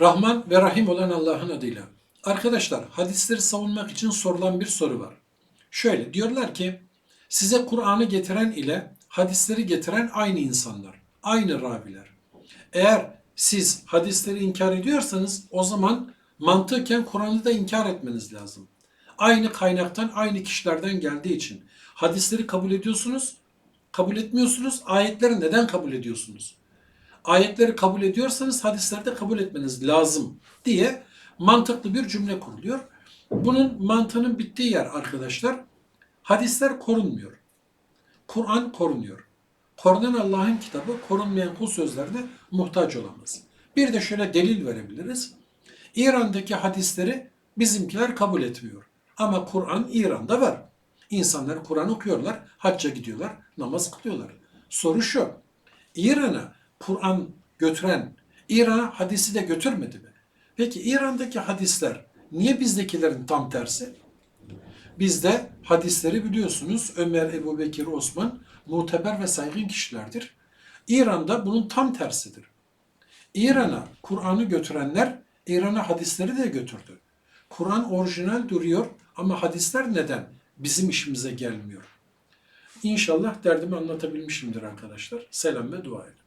Rahman ve Rahim olan Allah'ın adıyla. Arkadaşlar hadisleri savunmak için sorulan bir soru var. Şöyle diyorlar ki size Kur'an'ı getiren ile hadisleri getiren aynı insanlar, aynı raviler. Eğer siz hadisleri inkar ediyorsanız o zaman mantıken Kur'an'ı da inkar etmeniz lazım. Aynı kaynaktan, aynı kişilerden geldiği için. Hadisleri kabul ediyorsunuz, kabul etmiyorsunuz. Ayetleri neden kabul ediyorsunuz? Ayetleri kabul ediyorsanız hadisleri de kabul etmeniz lazım diye mantıklı bir cümle kuruluyor. Bunun mantığının bittiği yer arkadaşlar. Hadisler korunmuyor. Kur'an korunuyor. Korunan Allah'ın kitabı korunmayan kul sözlerine muhtaç olamaz. Bir de şöyle delil verebiliriz. İran'daki hadisleri bizimkiler kabul etmiyor. Ama Kur'an İran'da var. İnsanlar Kur'an okuyorlar, hacca gidiyorlar, namaz kılıyorlar. Soru şu, İran'a Kur'an götüren, İran'a hadisi de götürmedi mi? Peki İran'daki hadisler niye bizdekilerin tam tersi? Bizde hadisleri biliyorsunuz Ömer, Ebu Bekir, Osman muteber ve saygın kişilerdir. İran'da bunun tam tersidir. İran'a Kur'an'ı götürenler İran'a hadisleri de götürdü. Kur'an orijinal duruyor ama hadisler neden bizim işimize gelmiyor? İnşallah derdimi anlatabilmişimdir arkadaşlar. Selam ve dua edin.